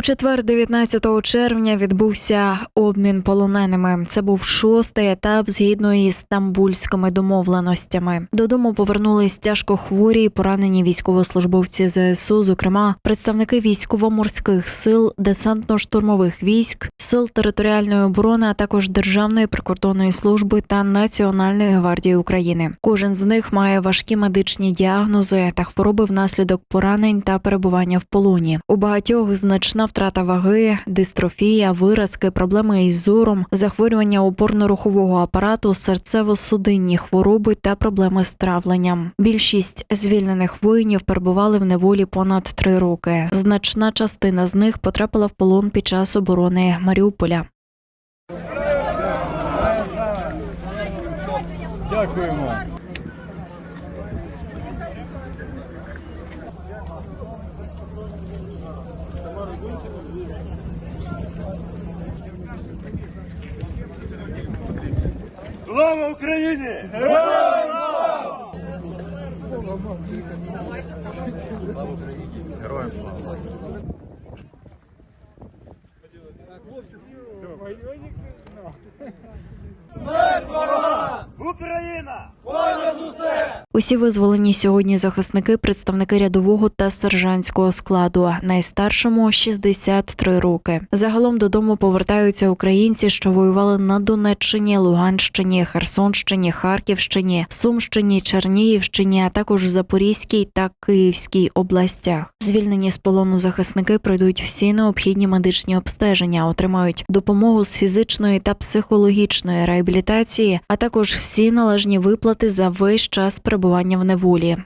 У четвер, 19 червня, відбувся обмін полоненими. Це був шостий етап згідно із стамбульськими домовленостями. Додому повернулись тяжко хворі і поранені військовослужбовці ЗСУ, зокрема представники військово-морських сил, десантно-штурмових військ, сил територіальної оборони, а також Державної прикордонної служби та Національної гвардії України. Кожен з них має важкі медичні діагнози та хвороби внаслідок поранень та перебування в полоні. У багатьох значна втрата ваги, дистрофія, виразки, проблеми із зором, захворювання опорно-рухового апарату, серцево-судинні хвороби та проблеми з травленням. Більшість звільнених воїнів перебували в неволі понад три роки. Значна частина з них потрапила в полон під час оборони Маріуполя. Дякуємо. Слава Україні! Героям слава! Героям слава! Україна! Усі визволені сьогодні захисники, представники рядового та сержантського складу. Найстаршому 63 роки. Загалом додому повертаються українці, що воювали на Донеччині, Луганщині, Херсонщині, Харківщині, Сумщині, Чернігівщині, а також в Запорізькій та Київській областях. Звільнені з полону захисники пройдуть всі необхідні медичні обстеження, отримають допомогу з фізичної та психологічної реабілітації, а також всі належні виплати за весь час перебування в неволі.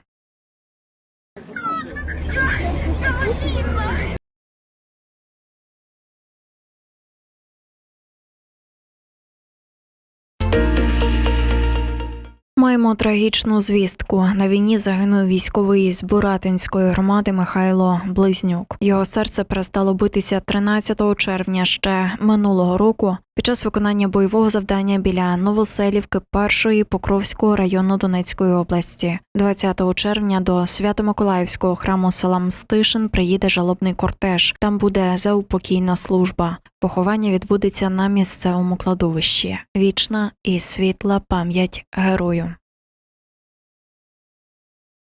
Маємо трагічну звістку. На війні загинув військовий з Буратинської громади Михайло Близнюк. Його серце перестало битися 13 червня ще минулого року під час виконання бойового завдання біля Новоселівки першої Покровського району Донецької області. 20 червня до Свято-Миколаївського храму села Мстишин приїде жалобний кортеж. Там буде заупокійна служба. Поховання відбудеться на місцевому кладовищі. Вічна і світла пам'ять герою.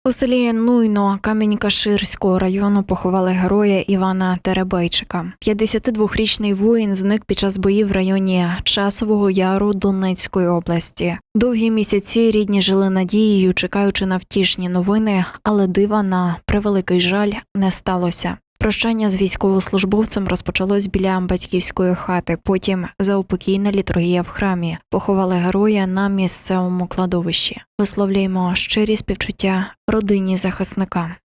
У селі Нуйно Камінь-Каширського району поховали героя Івана Теребейчика. 52-річний воїн зник під час боїв в районі Часового Яру Донецької області. Довгі місяці рідні жили надією, чекаючи на втішні новини, але дива на превеликий жаль не сталося. Прощання з військовослужбовцем розпочалось біля батьківської хати. Потім заупокійна літургія в храмі. Поховали героя на місцевому кладовищі. Висловлюємо щирі співчуття родині захисника.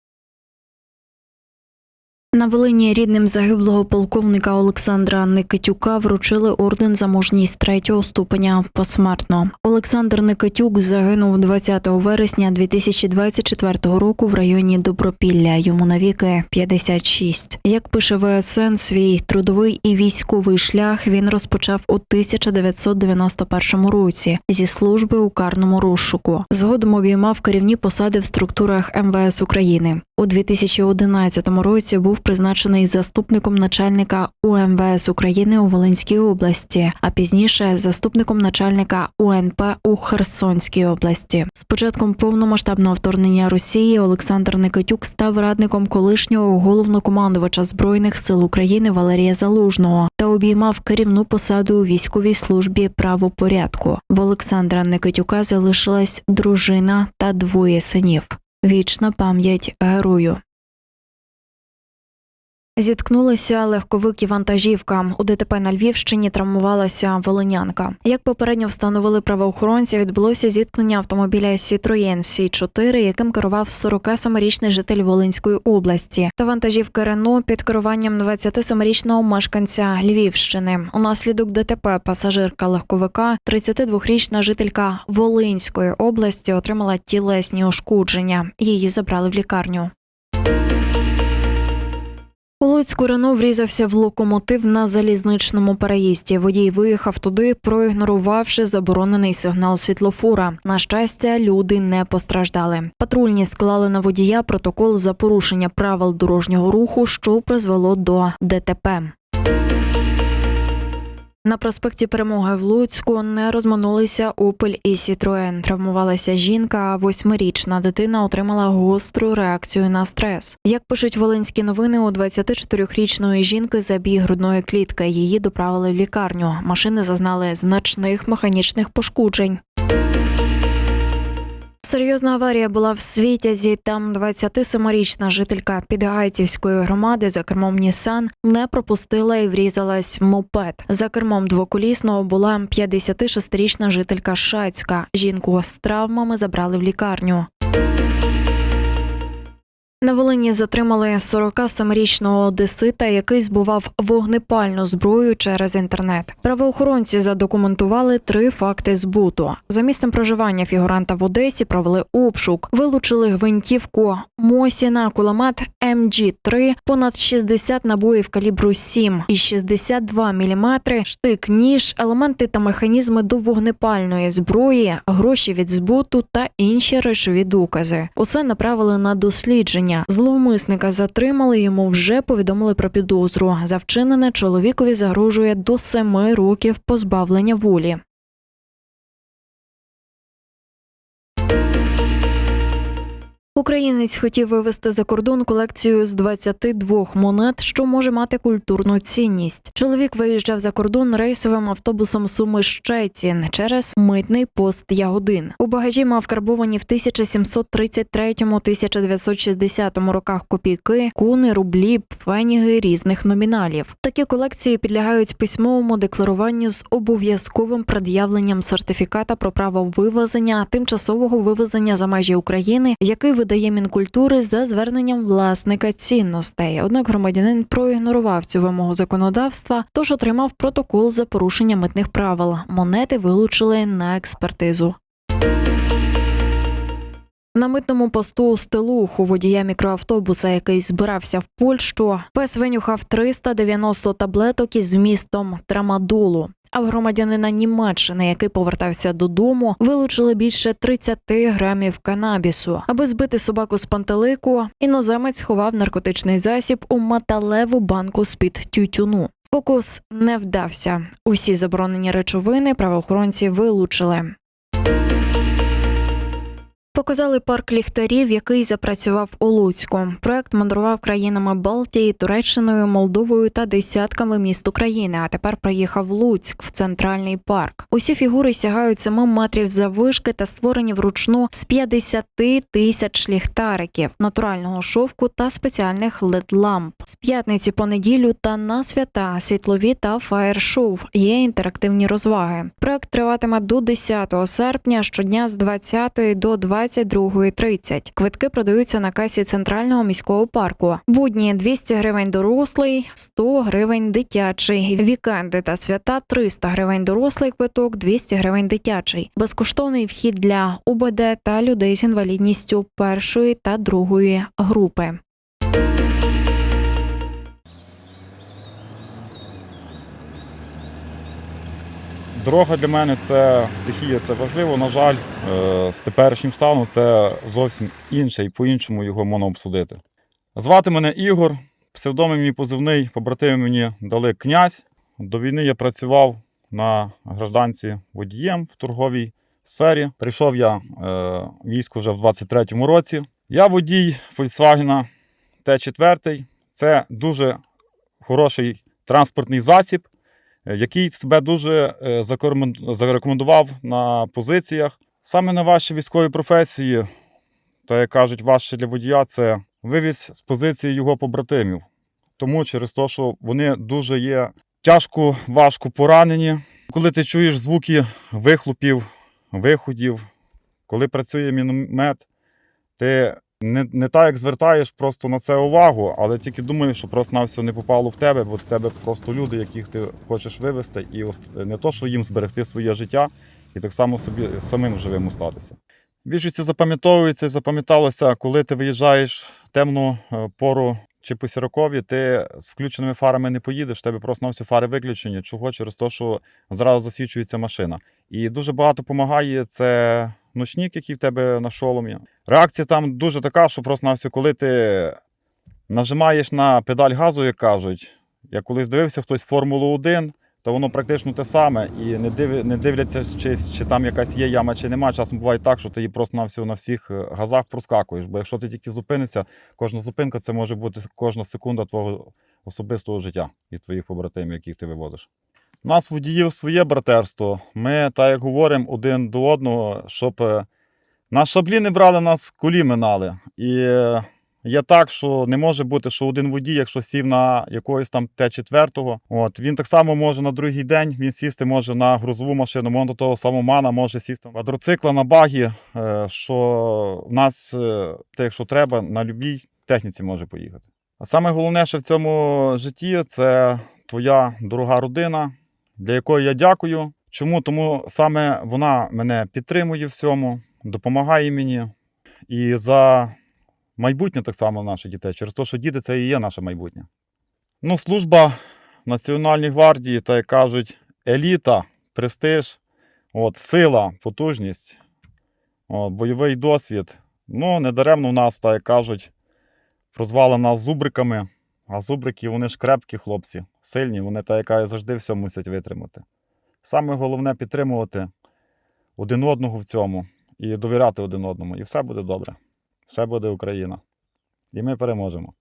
На Волині рідним загиблого полковника Олександра Никитюка вручили орден за мужність третього ступеня посмертно. Олександр Никитюк загинув 20 вересня 2024 року в районі Добропілля. Йому навіки 56. Як пише ВСН, свій трудовий і військовий шлях він розпочав у 1991 році зі служби у карному розшуку. Згодом обіймав керівні посади в структурах МВС України. У 2011 році був призначений заступником начальника УМВС України у Волинській області, а пізніше заступником начальника УНП у Херсонській області. З початком повномасштабного вторгнення Росії Олександр Никитюк став радником колишнього головнокомандувача збройних сил України Валерія Залужного та обіймав керівну посаду у військовій службі правопорядку. В Олександра Никитюка залишилась дружина та двоє синів. Вічна пам'ять герою. Зіткнулися легковик і вантажівка. У ДТП на Львівщині травмувалася волинянка. Як попередньо встановили правоохоронці, відбулося зіткнення автомобіля Citroën C4, яким керував 47-річний житель Волинської області, та вантажівка Рено під керуванням 27-річного мешканця Львівщини. Унаслідок ДТП пасажирка легковика, 32-річна жителька Волинської області, отримала тілесні ушкодження. Її забрали в лікарню. У Луцьку Рено врізався в локомотив на залізничному переїзді. Водій виїхав туди, проігнорувавши заборонений сигнал світлофора. На щастя, люди не постраждали. Патрульні склали на водія протокол за порушення правил дорожнього руху, що призвело до ДТП. На проспекті Перемоги в Луцьку не розминулися Опель і Сітроен. Травмувалася жінка, а восьмирічна дитина отримала гостру реакцію на стрес. Як пишуть волинські новини, у 24-річної жінки забій грудної клітки. Її доправили в лікарню. Машини зазнали значних механічних пошкоджень. Серйозна аварія була в Світязі. Там 27-річна жителька Підгайцівської громади за кермом Нісан не пропустила і врізалась мопед. За кермом двоколісного була 56-річна жителька Шацька. Жінку з травмами забрали в лікарню. На Волині затримали 47-річного одесита, який збував вогнепальну зброю через інтернет. Правоохоронці задокументували три факти збуту. За місцем проживання фігуранта в Одесі провели обшук, вилучили гвинтівку Мосіна, кулемет МГ-3, понад 60 набоїв калібру 7 і 62 мм, штик, ніж, елементи та механізми до вогнепальної зброї, гроші від збуту та інші речові докази. Усе направили на дослідження. Зловмисника затримали. Йому вже повідомили про підозру. За вчинене чоловікові загрожує до семи років позбавлення волі. Українець хотів вивезти за кордон колекцію з 22 монет, що може мати культурну цінність. Чоловік виїжджав за кордон рейсовим автобусом Суми Щецін через митний пост Ягодин. У багажі мав карбовані в 1733-1960 роках копійки, куни, рублі, пфеніги різних номіналів. Такі колекції підлягають письмовому декларуванню з обов'язковим пред'явленням сертифіката про право вивезення тимчасового вивезення за межі України, який видає Мінкультури за зверненням власника цінностей. Однак громадянин проігнорував цю вимогу законодавства, тож отримав протокол за порушення митних правил. Монети вилучили на експертизу. На митному посту Стелуху водія мікроавтобуса, який збирався в Польщу, пес винюхав 390 таблеток із змістом трамадолу. А в громадянина Німеччини, який повертався додому, вилучили більше 30 грамів канабісу. Аби збити собаку з пантелику, іноземець ховав наркотичний засіб у металеву банку з-під тютюну. Фокус не вдався. Усі заборонені речовини правоохоронці вилучили. Показали парк ліхтарів, який запрацював у Луцьку. Проект мандрував країнами Балтії, Туреччиною, Молдовою та десятками міст України. А тепер приїхав Луцьк в центральний парк. Усі фігури сягають 7 метрів заввишки та створені вручну з 50 тисяч ліхтариків, натурального шовку та спеціальних led ламп З п'ятниці по неділю та на свята світлові та фаєр-шоу. Є інтерактивні розваги. Проект триватиме до 10 серпня щодня з 20 до 22.30. Квитки продаються на касі центрального міського парку. Будні 200 гривень дорослий, 100 гривень дитячий. Вікенди та свята 300 гривень дорослий квиток, 200 гривень дитячий. Безкоштовний вхід для УБД та людей з інвалідністю першої та другої групи. Дорога для мене це стихія, це важливо. На жаль, е, з теперішнім станом це зовсім інше і по-іншому його можна обсудити. Звати мене Ігор, псевдомий мій позивний, побратими мені дали князь. До війни я працював на гражданці водієм в торговій сфері. Прийшов я е, військо вже в 23-му році. Я водій Volkswagen Т4. Це дуже хороший транспортний засіб який себе дуже е, зарекомендував на позиціях. Саме на вашій військовій професії, та як кажуть, важче для водія це вивіз з позиції його побратимів. Тому через те, що вони дуже є тяжко, важко поранені. Коли ти чуєш звуки вихлопів, виходів, коли працює міномет, ти не, не так як звертаєш просто на це увагу, але тільки думаєш, що просто на все не попало в тебе, бо в тебе просто люди, яких ти хочеш вивезти, і ост не то, що їм зберегти своє життя, і так само собі самим живим остатися. Більшість запам'ятовується і запам'яталося, коли ти виїжджаєш темну е, пору чи по сірокові, ти з включеними фарами не поїдеш, тебе просто на всі фари виключені. Чого? Через те, що зразу засвічується машина. І дуже багато допомагає це ночник, який в тебе на шоломі. Реакція там дуже така, що просто на все, коли ти нажимаєш на педаль газу, як кажуть. Я колись дивився хтось Формулу 1, то воно практично те саме. І не, див... не дивляться, чи, чи там якась є яма, чи нема. Часом буває так, що ти її просто на всю на всіх е, газах проскакуєш. Бо якщо ти тільки зупинишся, кожна зупинка це може бути кожна секунда твого особистого життя і твоїх побратимів, яких ти вивозиш. У нас водіїв своє братерство. Ми, так як говоримо один до одного, щоб е, нас шаблі не брали, нас кулі минали. І е, є так, що не може бути, що один водій, якщо сів на якогось там Т4, от він так само може на другий день він сісти може на грузову машину, може до того самого мана, може сісти на квадроцикла, на багі, е, що в нас, е, те, якщо треба, на любій техніці може поїхати. А саме головне, що в цьому житті це твоя дорога родина, для якої я дякую. Чому? Тому саме вона мене підтримує всьому, допомагає мені. І за майбутнє так само наших дітей, через те, що діти це і є наше майбутнє. Ну, служба в Національній гвардії, так як кажуть, еліта, престиж, от, сила, потужність, от, бойовий досвід. Ну, недаремно в нас, так як кажуть, прозвали нас зубриками. А зубрики, вони ж крепкі хлопці, сильні, вони та яка завжди все мусять витримати. Саме головне підтримувати один одного в цьому і довіряти один одному. І все буде добре. Все буде Україна. І ми переможемо.